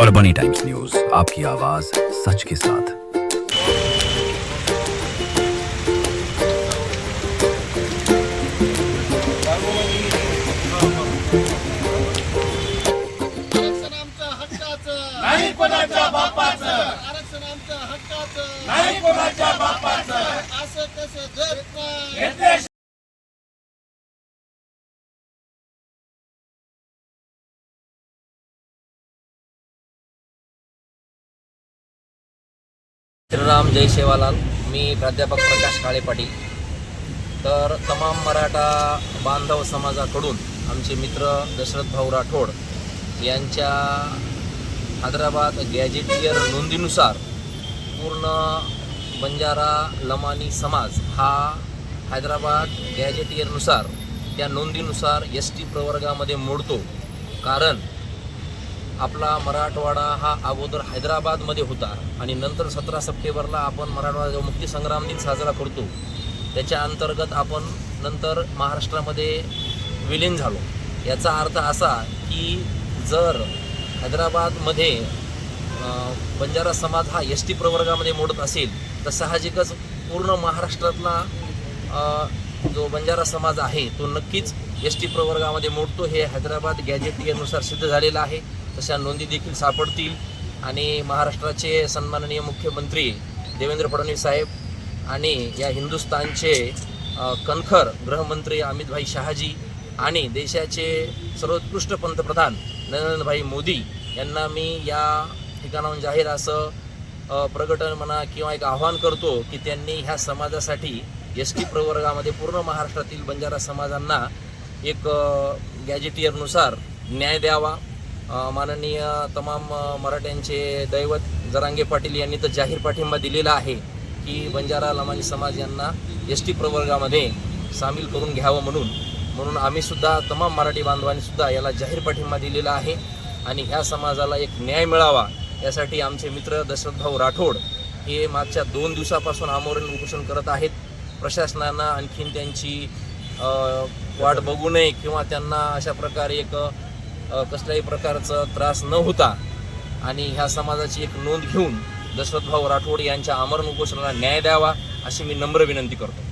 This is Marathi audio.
और बनी टाइम्स न्यूज़ आपकी आवाज़ सच के साथ। आरक्षण आमचं हक्काचं. नाही कोणाच्या बापाचं. आरक्षण आमचं हक्काचं नाही कोणाच्या बापाचं असं कसं देत नाही. श्रीराम जय सेवालाल मी प्राध्यापक प्रकाश काळे पाटील. तर तमाम मराठा बांधव समाजाकडून आमचे मित्र दशरथ भाऊ राठोड यांच्या हैदराबाद गॅजेटियर नोंदीनुसार पूर्ण बंजारा लमानी समाज हा हैदराबाद गॅजेटियरनुसार त्या नोंदीनुसार एस टी प्रवर्गामध्ये मोडतो. कारण आपला मराठवाडा हा अगोदर हैदराबादमध्ये होता आणि नंतर सतरा सप्टेंबरला आपण मराठवाडा जो मुक्तीसंग्राम दिन साजरा करतो. त्याच्या अंतर्गत आपण नंतर महाराष्ट्रामध्ये विलीन झालो. याचा अर्थ असा की जर हैदराबादमध्ये बंजारा समाज हा एस टी प्रवर्गामध्ये मोडत असेल तर साहजिकच पूर्ण महाराष्ट्रातला जो बंजारा समाज आहे तो नक्कीच एस टी प्रवर्गामध्ये मोडतो. हे हैदराबाद गॅजेटियरनुसार सिद्ध झालेलं आहे. तशा नोंदी देखील सापडतील. आणि महाराष्ट्राचे सन्माननीय मुख्यमंत्री देवेंद्र फडणवीस साहेब आणि या हिंदुस्थानचे कणखर गृहमंत्री अमितभाई शहाजी आणि देशाचे सर्वोत्कृष्ट पंतप्रधान नरेंद्रभाई मोदी यांना मी या ठिकाणाहून जाहीर असं प्रकटन म्हणा किंवा एक आव्हान करतो की त्यांनी ह्या समाजासाठी एस टी प्रवर्गामध्ये पूर्ण महाराष्ट्रातील बंजारा समाजांना एक गॅजेटियरनुसार न्याय द्यावा. माननीय तमाम मराठ्यांचे दैवत जरांगे पाटील यांनी तर जाहीर पाठिंबा दिलेला आहे की बंजारा लमानी समाज यांना एस टी प्रवर्गामध्ये सामील करून घ्यावं म्हणून. म्हणून आम्हीसुद्धा तमाम मराठी बांधवांनीसुद्धा याला जाहीर पाठिंबा दिलेला आहे आणि ह्या समाजाला एक न्याय मिळावा यासाठी आमचे मित्र दशरथभाऊ राठोड हे मागच्या दोन दिवसापासून आमोरण उपोषण करत आहेत. प्रशासनानं आणखीन त्यांची वाट बघू नये किंवा त्यांना अशा प्रकारे एक कसल्याही प्रकारचा त्रास न होता आणि ह्या समाजाची एक नोंद घेऊन दशरथभाऊ राठोड यांच्या आमरण उपोषणाला न्याय द्यावा अशी मी नम्र विनंती करतो.